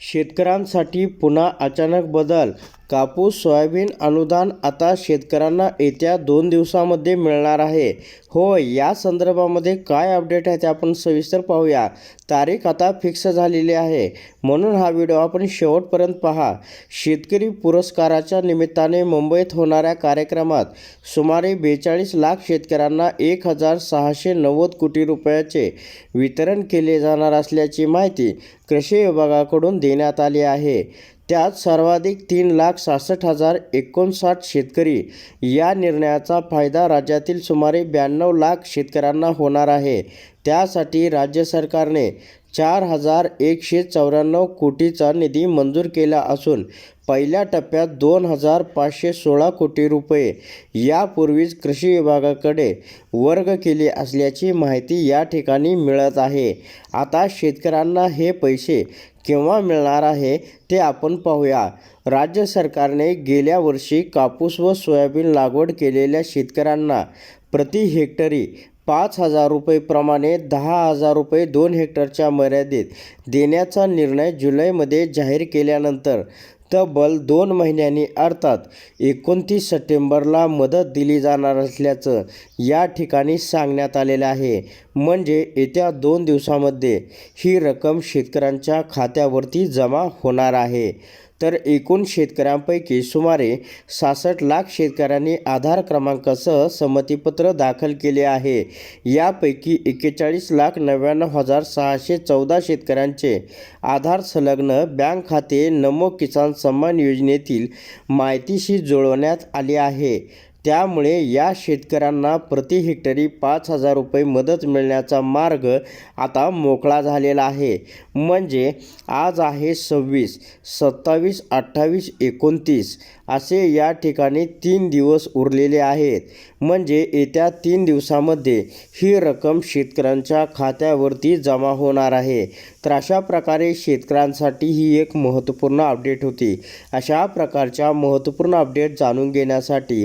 शेतकऱ्यांसाठी पुन्हा अचानक बदल. कापूस सोयाबीन अनुदान आता शेतकऱ्यांना येत्या दोन दिवसामध्ये मिळणार आहे. होय या संदर्भामध्ये काय अपडेट आहे ते आपण सविस्तर पाहूया. तारीख आता फिक्स झालेली आहे. म्हणून हा व्हिडिओ आपण शेवटपर्यंत पहा. शेतकरी पुरस्काराच्या निमित्ताने मुंबईत होणाऱ्या कार्यक्रमात सुमारे बेचाळीस लाख शेतकऱ्यांना एक हजार सहाशे नव्वद कोटी रुपयाचे वितरण केले जाणार असल्याची माहिती कृषी विभागाकडून देण्यात आली आहे. त्यात सर्वाधिक तीन लाख सहासष्ट हजार एकोणसाठ शेतकरी. या निर्णयाचा फायदा राज्यातील सुमारे ब्याण्णव लाख शेतकऱ्यांना होणार आहे. त्यासाठी राज्य सरकारने चार हजार एकशे चौऱ्याण्णव कोटीचा निधी मंजूर केला असून पहिल्या टप्प्यात दोन हजार पाचशे सोळा कोटी रुपये यापूर्वीच कृषी विभागाकडे वर्ग केले असल्याची माहिती या ठिकाणी मिळत आहे. आता शेतकऱ्यांना हे पैसे केव्हा मिळणार आहे ते आपण पाहूया. राज्य सरकारने गेल्या वर्षी कापूस व सोयाबीन लागवड केलेल्या शेतकऱ्यांना प्रति हेक्टरी पाच हजार रुपयेप्रमाणे दहा हजार रुपये दोन हेक्टरच्या मर्यादेत देण्याचा निर्णय जुलैमध्ये जाहीर केल्यानंतर तब्बल दोन महिन्यांनी अर्थात एकोणतीस सप्टेंबरला मदत दिली जाणार असल्याचं या ठिकाणी सांगण्यात आलेलं आहे. म्हणजे येत्या दोन दिवसामध्ये ही रक्कम शेतकऱ्यांच्या खात्यावरती जमा होणार आहे. तर एकूण शेतकऱ्यांपैकी सुमारे सहासष्ट लाख शेतकऱ्यांनी आधार क्रमांकासह संमतीपत्र दाखल केले आहे. यापैकी एक्केचाळीस लाख नव्याण्णव हजार सहाशे चौदा शेतकऱ्यांचे आधार संलग्न बँक खाते नमो किसान सन्मान योजनेतील माहितीशी जुळवण्यात आली आहे. त्यामुळे या शेतकऱ्यांना प्रति हेक्टरी पाच हजार रुपये मदत मिळण्याचा मार्ग आता मोकळा झालेला आहे. म्हणजे आज आहे सव्वीस सत्तावीस अठ्ठावीस एकोणतीस असे या ठिकाणी तीन दिवस उरलेले आहेत. म्हणजे येत्या तीन दिवसामध्ये ही रक्कम शेतकऱ्यांच्या खात्यावरती जमा होणार आहे. तर अशा प्रकारे शेतकऱ्यांसाठी ही एक महत्त्वपूर्ण अपडेट होती. अशा प्रकारच्या महत्त्वपूर्ण अपडेट जाणून घेण्यासाठी